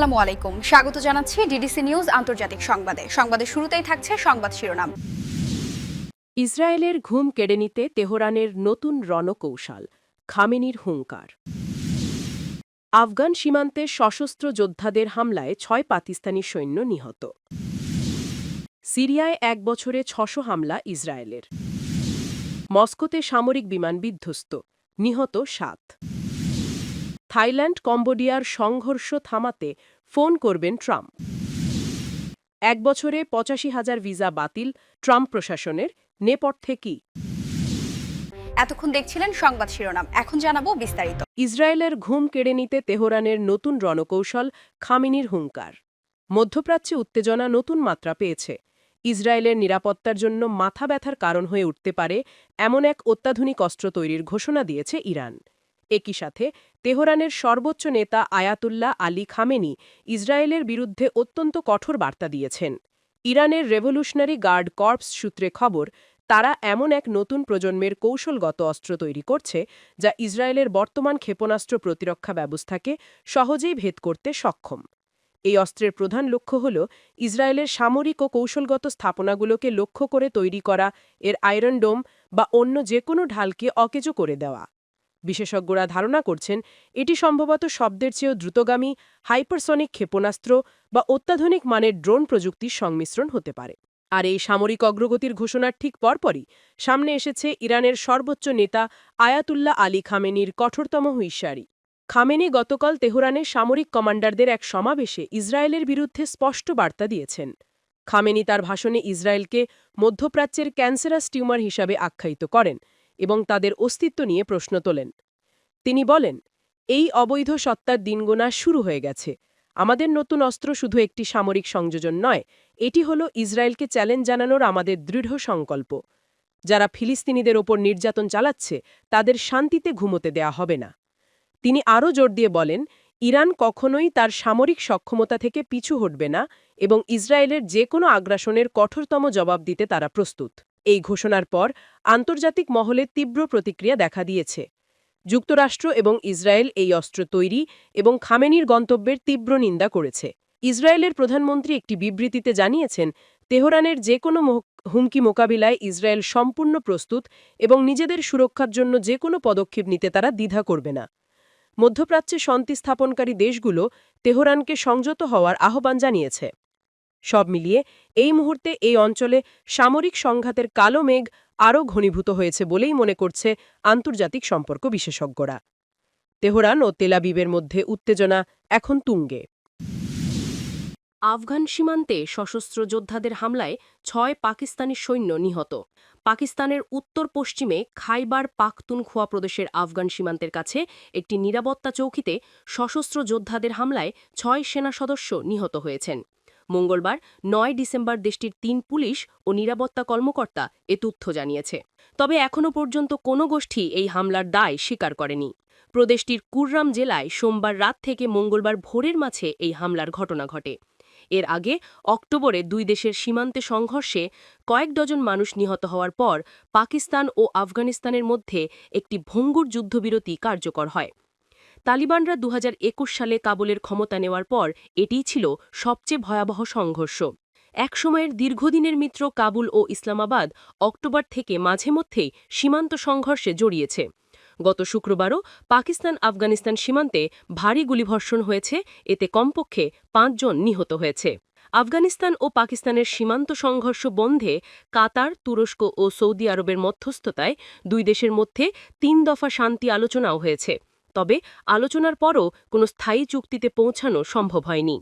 আসসালামু আলাইকুম। স্বাগত জানাচ্ছি ডিডিসি নিউজ আন্তর্জাতিক সংবাদে। সংবাদের শুরুতেই থাকছে সংবাদ শিরোনাম। ইসরায়েলের ঘুম কেড়ে নিতে তেহরানের নতুন রণকৌশল, খামেনির হুঙ্কার। আফগান সীমান্তে সশস্ত্র যোদ্ধাদের হামলায় ছয় পাকিস্তানি সৈন্য নিহত। সিরিয়ায় এক বছরে ছশো হামলা ইসরায়েলের। মস্কোতে সামরিক বিমান বিধ্বস্ত, নিহত সাত। থাইল্যান্ড কম্বোডিয়ার সংঘর্ষ থামাতে ফোন করবেন ট্রাম্প। এক বছরে পঁচাশি হাজার ভিসা বাতিল ট্রাম্প প্রশাসনের নেপথ্যে কি? এতক্ষণ দেখছিলেন সংবাদ শিরোনাম এখন জানাব বিস্তারিত। ইসরায়েলের ঘুম কেড়ে নিতে তেহরানের নতুন রণকৌশল খামিনির হুঙ্কার। মধ্যপ্রাচ্যে উত্তেজনা নতুন মাত্রা পেয়েছে। ইসরায়েলের নিরাপত্তার জন্য মাথা ব্যথার কারণ হয়ে উঠতে পারে এমন এক অত্যাধুনিক অস্ত্র তৈরির ঘোষণা দিয়েছে ইরান। একই সাথে তেহরানের সর্বোচ্চ নেতা আয়াতুল্লাহ আলী খামেনি ইসরায়েলের বিরুদ্ধে অত্যন্ত কঠোর বার্তা দিয়েছেন। ইরানের রেভলিউশনারি গার্ড কর্পস সূত্রে খবর, তারা এমন এক নতুন প্রজন্মের কৌশলগত অস্ত্র তৈরি করছে যা ইসরায়েলের বর্তমান ক্ষেপণাস্ত্র প্রতিরক্ষা ব্যবস্থাকে সহজেই ভেদ করতে সক্ষম। এই অস্ত্রের প্রধান লক্ষ্য হল ইসরায়েলের সামরিক ও কৌশলগত স্থাপনাগুলোকে লক্ষ্য করে তৈরি করা, এর আয়রন ডোম বা অন্য যে কোনো ঢালকে অকেজো করে দেওয়া। বিশেষজ্ঞরা ধারণা করছেন, এটি সম্ভবত শব্দের চেয়েও দ্রুতগামী হাইপারসনিক ক্ষেপণাস্ত্র বা অত্যাধুনিক মানের ড্রোন প্রযুক্তির সংমিশ্রণ হতে পারে। আর এই সামরিক অগ্রগতির ঘোষণার ঠিক পরপরই সামনে এসেছে ইরানের সর্বোচ্চ নেতা আয়াতুল্লাহ আলী খামেনির কঠোরতম হুইশারি খামেনি গতকাল তেহরানের সামরিক কমান্ডারদের এক সমাবেশে ইসরায়েলের বিরুদ্ধে স্পষ্ট বার্তা দিয়েছেন। খামেনি তার ভাষণে ইসরায়েলকে মধ্যপ্রাচ্যের ক্যান্সারাস টিউমার হিসাবে আখ্যায়িত করেন। এবং তাদের অস্তিত্ব নিয়ে প্রশ্ন তোলেন। তিনি বলেন, এই অবৈধ সত্তার দিনগোনা শুরু হয়ে গেছে। আমাদের নতুন অস্ত্র শুধু একটি সামরিক সংযোজন নয়, এটি হল ইসরায়েলকে চ্যালেঞ্জ জানানোর আমাদের দৃঢ় সংকল্প। যারা ফিলিস্তিনিদের ওপর নির্যাতন চালাচ্ছে, তাদের শান্তিতে ঘুমোতে দেয়া হবে না। তিনি আরও জোর দিয়ে বলেন, ইরান কখনোই তার সামরিক সক্ষমতা থেকে পিছু হটবে না এবং ইসরায়েলের যে কোনো আগ্রাসনের কঠোরতম জবাব দিতে তারা প্রস্তুত। এই ঘোষণার পর আন্তর্জাতিক মহলে তীব্র প্রতিক্রিয়া দেখা দিয়েছে। যুক্তরাষ্ট্র এবং ইসরায়েল এই অস্ত্র তৈরি এবং খামেনির গন্তব্যের তীব্র নিন্দা করেছে। ইসরায়েলের প্রধানমন্ত্রী একটি বিবৃতিতে জানিয়েছেন, তেহরানের যে কোনো হুমকি মোকাবিলায় ইসরায়েল সম্পূর্ণ প্রস্তুত এবং নিজেদের সুরক্ষার জন্য যে কোনো পদক্ষেপ নিতে তারা দ্বিধা করবে না। মধ্যপ্রাচ্যে শান্তি স্থাপনকারী দেশগুলো তেহরানকে সংযত হওয়ার আহ্বান জানিয়েছে। সব মিলিয়ে এই মুহূর্তে এই অঞ্চলে সামরিক সংঘাতের কালো মেঘ আরও ঘনীভূত হয়েছে বলেই মনে করছে আন্তর্জাতিক সম্পর্ক বিশেষজ্ঞরা। তেহরান ও তেলাবিবের মধ্যে উত্তেজনা এখন তুঙ্গে। আফগান সীমান্তে সশস্ত্র যোদ্ধাদের হামলায় ছয় পাকিস্তানি সৈন্য নিহত। পাকিস্তানের উত্তর পশ্চিমে খাইবার পাখতুনখোয়া প্রদেশের আফগান সীমান্তের কাছে একটি নিরাপত্তা চৌকিতে সশস্ত্র যোদ্ধাদের হামলায় ছয় সেনা সদস্য নিহত হয়েছেন। মঙ্গলবার, নয় ডিসেম্বর দেশটির তিন পুলিশ ও নিরাপত্তা কর্মকর্তা এ তথ্য জানিয়েছে। তবে এখনও পর্যন্ত কোনো গোষ্ঠী এই হামলার দায় স্বীকার করেনি। প্রদেশটির কুররাম জেলায় সোমবার রাত থেকে মঙ্গলবার ভোরের মাঝে এই হামলার ঘটনা ঘটে। এর আগে অক্টোবরে দুই দেশের সীমান্তে সংঘর্ষে কয়েক ডজন মানুষ নিহত হওয়ার পর পাকিস্তান ও আফগানিস্তানের মধ্যে একটি ভঙ্গুর যুদ্ধবিরতি কার্যকর হয়। তালিবানরা দু হাজার একুশ সালে কাবুলের ক্ষমতা নেওয়ার পর এটিই ছিল সবচেয়ে ভয়াবহ সংঘর্ষ। একসময়ের দীর্ঘদিনের মিত্র কাবুল ও ইসলামাবাদ অক্টোবর থেকে মাঝে মধ্যেই সীমান্ত সংঘর্ষে জড়িয়েছে। গত শুক্রবারও পাকিস্তান আফগানিস্তান সীমান্তে ভারী গুলিভর্ষণ হয়েছে, এতে কমপক্ষে পাঁচজন নিহত হয়েছে। আফগানিস্তান ও পাকিস্তানের সীমান্ত সংঘর্ষ বন্ধে কাতার, তুরস্ক ও সৌদি আরবের মধ্যস্থতায় দুই দেশের মধ্যে তিন দফা শান্তি আলোচনাও হয়েছে। তবে আলোচনার পরও কোনো স্থায়ী চুক্তিতে পৌঁছানো সম্ভব হয়নি।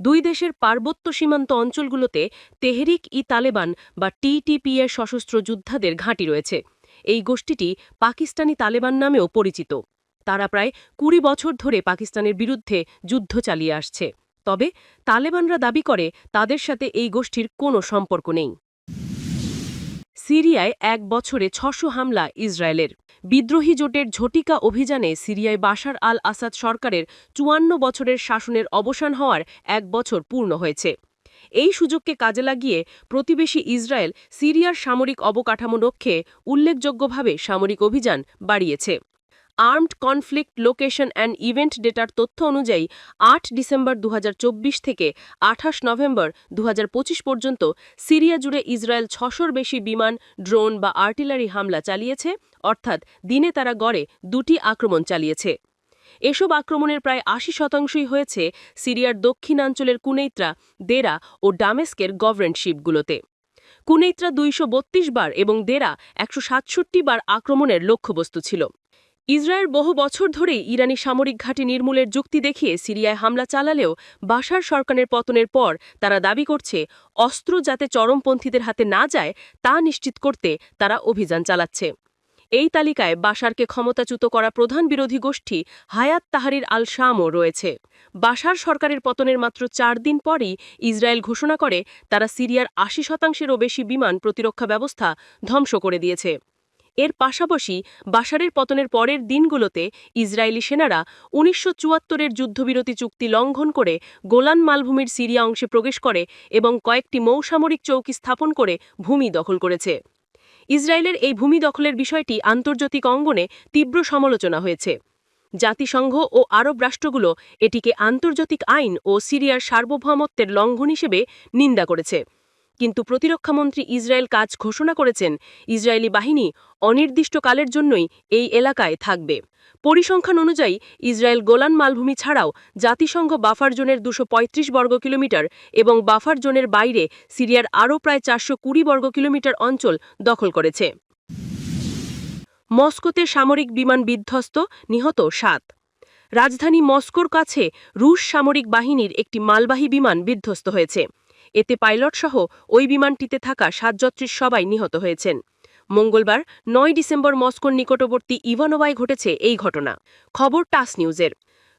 দুই দেশের পার্বত্য সীমান্ত অঞ্চলগুলোতে তেহরিক ই তালেবান বা টিটিপি এর সশস্ত্র যোদ্ধাদের ঘাঁটি রয়েছে। এই গোষ্ঠীটি পাকিস্তানি তালেবান নামেও পরিচিত। তারা প্রায় কুড়ি বছর ধরে পাকিস্তানের বিরুদ্ধে যুদ্ধ চালিয়ে আসছে। তবে তালেবানরা দাবি করে, তাদের সাথে এই গোষ্ঠীর কোনো সম্পর্ক নেই। সিরিয়ায় এক বছরে ছশো হামলা ইসরায়েলের। বিদ্রোহী জোটের ঝটিকা অভিযানে সিরিয়ায় বাশার আল আসাদ সরকারের চুয়ান্ন বছরের শাসনের অবসান হওয়ার এক বছর পূর্ণ হয়েছে। এই সুযোগকে কাজে লাগিয়ে প্রতিবেশী ইসরায়েল সিরিয়ার সামরিক অবকাঠামো রক্ষে উল্লেখযোগ্যভাবে সামরিক অভিযান বাড়িয়েছে। Armed conflict location and event ডেটার তথ্য অনুযায়ী আট ডিসেম্বর দু হাজার চব্বিশ থেকে আঠাশ নভেম্বর দু হাজার পঁচিশ পর্যন্ত সিরিয়া জুড়ে ইসরায়েল ছশোর বেশি বিমান, ড্রোন বা আর্টিলারি হামলা চালিয়েছে, অর্থাৎ দিনে তারা গড়ে দুটি আক্রমণ চালিয়েছে। এসব আক্রমণের প্রায় আশি শতাংশই হয়েছে সিরিয়ার দক্ষিণাঞ্চলের কুনেইত্রা, দেরা ও ডামেস্কের গভর্নশিপগুলোতে কুনেইত্রা দুইশো বত্রিশ বার এবং দেরা একশো সাতষট্টি বার আক্রমণের লক্ষ্যবস্তু ছিল। ইসরায়েল বহু বছর ধরেই ইরানি সামরিক ঘাঁটি নির্মূলের যুক্তি দেখিয়ে সিরিয়ায় হামলা চালালেও বাশার সরকারের পতনের পর তারা দাবি করছে, অস্ত্র যাতে চরমপন্থীদের হাতে না যায়, তা নিশ্চিত করতে তারা অভিযান চালাচ্ছে। এই তালিকায় বাশারকে ক্ষমতাচ্যুত করা প্রধান বিরোধী গোষ্ঠী হায়াত তাহারির আল শামও রয়েছে। বাশার সরকারের পতনের মাত্র চার দিন পরই ইসরায়েল ঘোষণা করে, তারা সিরিয়ার আশি শতাংশেরও বেশি বিমান প্রতিরক্ষা ব্যবস্থা ধ্বংস করে দিয়েছে। এর পাশাপাশি বাশারের পতনের পরের দিনগুলোতে ইসরায়েলি সেনারা উনিশশো চুয়াত্তরের যুদ্ধবিরতি চুক্তি লঙ্ঘন করে গোলান মালভূমির সিরিয়া অংশে প্রবেশ করে এবং কয়েকটি মৌসামরিক চৌকি স্থাপন করে ভূমি দখল করেছে। ইসরায়েলের এই ভূমি দখলের বিষয়টি আন্তর্জাতিক অঙ্গনে তীব্র সমালোচনা হয়েছে। জাতিসংঘ ও আরব রাষ্ট্রগুলো এটিকে আন্তর্জাতিক আইন ও সিরিয়ার সার্বভৌমত্বের লঙ্ঘন হিসেবে নিন্দা করেছে। কিন্তু প্রতিরক্ষামন্ত্রী ইসরায়েল কাজ ঘোষণা করেছেন, ইসরায়েলি বাহিনী অনির্দিষ্টকালের জন্যই এই এলাকায় থাকবে। পরিসংখ্যান অনুযায়ী, ইসরায়েল গোলান মালভূমি ছাড়াও জাতিসংঘ বাফার জোনের দুশো বর্গ কিলোমিটার এবং বাফার জোনের বাইরে সিরিয়ার আরও প্রায় চারশো কুড়ি বর্গ কিলোমিটার অঞ্চল দখল করেছে। মস্কোতে সামরিক বিমান বিধ্বস্ত, নিহত সাত। রাজধানী মস্কোর কাছে রুশ সামরিক বাহিনীর একটি মালবাহী বিমান বিধ্বস্ত হয়েছে। এতে পাইলটসহ ওই বিমানটিতে থাকা সাত যাত্রীর সবাই নিহত হয়েছেন। মঙ্গলবার, নয় ডিসেম্বর মস্কোর নিকটবর্তী ইভানোভায় ঘটেছে এই ঘটনা। খবর টাস নিউজের।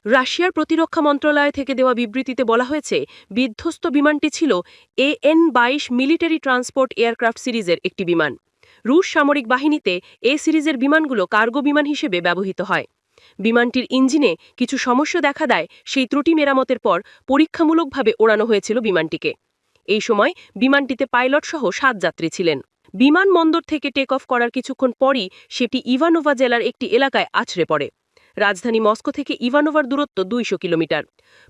রাশিয়ার প্রতিরক্ষা মন্ত্রণালয় থেকে দেওয়া বিবৃতিতে বলা হয়েছে, বিধ্বস্ত বিমানটি ছিল এএন বাইশ মিলিটারি ট্রান্সপোর্ট এয়ারক্রাফট সিরিজের একটি বিমান। রুশ সামরিক বাহিনীতে এ সিরিজের বিমানগুলো কার্গো বিমান হিসেবে ব্যবহৃত হয়। বিমানটির ইঞ্জিনে কিছু সমস্যা দেখা দেয়, সেই ত্রুটি মেরামতের পর পরীক্ষামূলকভাবে ওড়ানো হয়েছিল বিমানটিকে। এই সময় বিমানটিতে পাইলটসহ সাত যাত্রী ছিলেন। বিমানবন্দর থেকে টেক অফ করার কিছুক্ষণ পরই সেটি ইভানোভা জেলার একটি এলাকায় আছড়ে পড়ে। রাজধানী মস্কো থেকে ইভানোভার দূরত্ব দুইশো কিলোমিটার।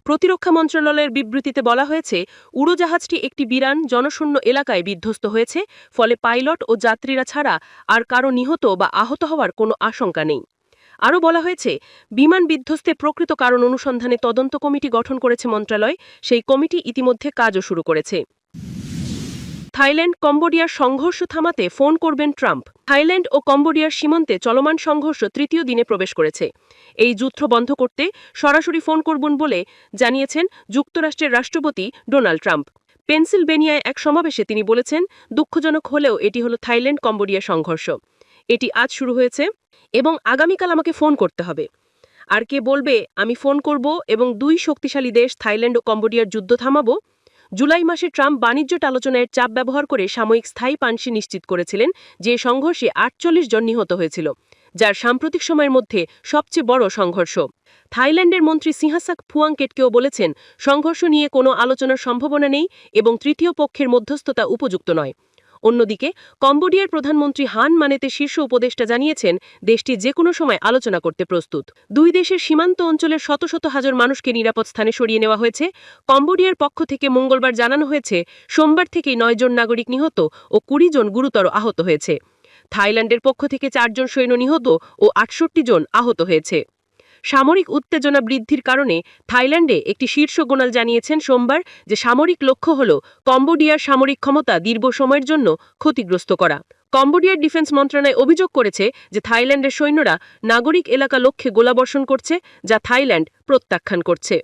প্রতিরক্ষা মন্ত্রণালয়ের বিবৃতিতে বলা হয়েছে, উড়োজাহাজটি একটি বিরান, জনশূন্য এলাকায় বিধ্বস্ত হয়েছে, ফলে পাইলট ও যাত্রীরা ছাড়া আর কারও নিহত বা আহত হওয়ার কোনো আশঙ্কা নেই। আরও বলা হয়েছে, বিমান বিধ্বস্তে প্রকৃত কারণ অনুসন্ধানে তদন্ত কমিটি গঠন করেছে মন্ত্রণালয় সেই কমিটি ইতিমধ্যে কাজও শুরু করেছে। থাইল্যান্ড কম্বোডিয়ার সংঘর্ষ থামাতে ফোন করবেন ট্রাম্প। থাইল্যান্ড ও কম্বোডিয়ার সীমান্তে চলমান সংঘর্ষ তৃতীয় দিনে প্রবেশ করেছে। এই যুদ্ধ বন্ধ করতে সরাসরি ফোন করবেন বলে জানিয়েছেন যুক্তরাষ্ট্রের রাষ্ট্রপতি ডোনাল্ড ট্রাম্প। পেনসিলভেনিয়ায় এক সমাবেশে তিনি বলেছেন, দুঃখজনক হলেও এটি হল থাইল্যান্ড কম্বোডিয়া সংঘর্ষ। এটি আজ শুরু হয়েছে এবং আগামীকাল আমাকে ফোন করতে হবে। আর কে বলবে, আমি ফোন করব এবং দুই শক্তিশালী দেশ, থাইল্যান্ড ও কম্বোডিয়ার যুদ্ধ থামাবো? জুলাই মাসে ট্রাম্প বাণিজ্য আলোচনায় চাপ ব্যবহার করে সাময়িক স্থায়ী পানসি নিশ্চিত করেছিলেন, যে সংঘর্ষে আটচল্লিশ জন নিহত হয়েছিল, যার সাম্প্রতিক সময়ের মধ্যে সবচেয়ে বড় সংঘর্ষ। থাইল্যান্ডের মন্ত্রী সিংহাসাক ফুয়াংকেটকেও বলেছেন, সংঘর্ষ নিয়ে কোনো আলোচনার সম্ভাবনা নেই এবং তৃতীয় পক্ষের মধ্যস্থতা উপযুক্ত নয়। অন্যদিকে, কম্বোডিয়ার প্রধানমন্ত্রী হান মানেতে শীর্ষ উপদেষ্টা জানিয়েছেন, দেশটি যে কোনো সময় আলোচনা করতে প্রস্তুত। দুই দেশের সীমান্ত অঞ্চলের শত শত হাজার মানুষকে নিরাপদ স্থানে সরিয়ে নেওয়া হয়েছে। কম্বোডিয়ার পক্ষ থেকে মঙ্গলবার জানানো হয়েছে, সোমবার থেকেই নয় জন নাগরিক নিহত ও কুড়ি জন গুরুতর আহত হয়েছে। থাইল্যান্ডের পক্ষ থেকে চারজন সৈন্য নিহত ও আটষট্টি জন আহত হয়েছে। সামরিক উত্তেজনা বৃদ্ধির কারণে থাইল্যান্ডে একটি শীর্ষ গোনাল জানিয়েছেন সোমবার যে সামরিক লক্ষ্য হল কম্বোডিয়ার সামরিক ক্ষমতা দীর্ঘ সময়ের জন্য ক্ষতিগ্রস্ত করা। কম্বোডিয়ার ডিফেন্স মন্ত্রণালয় অভিযোগ করেছে যে থাইল্যান্ডের সৈন্যরা নাগরিক এলাকা লক্ষ্যে গোলাবর্ষণ করছে, যা থাইল্যান্ড প্রত্যাখ্যান করছে।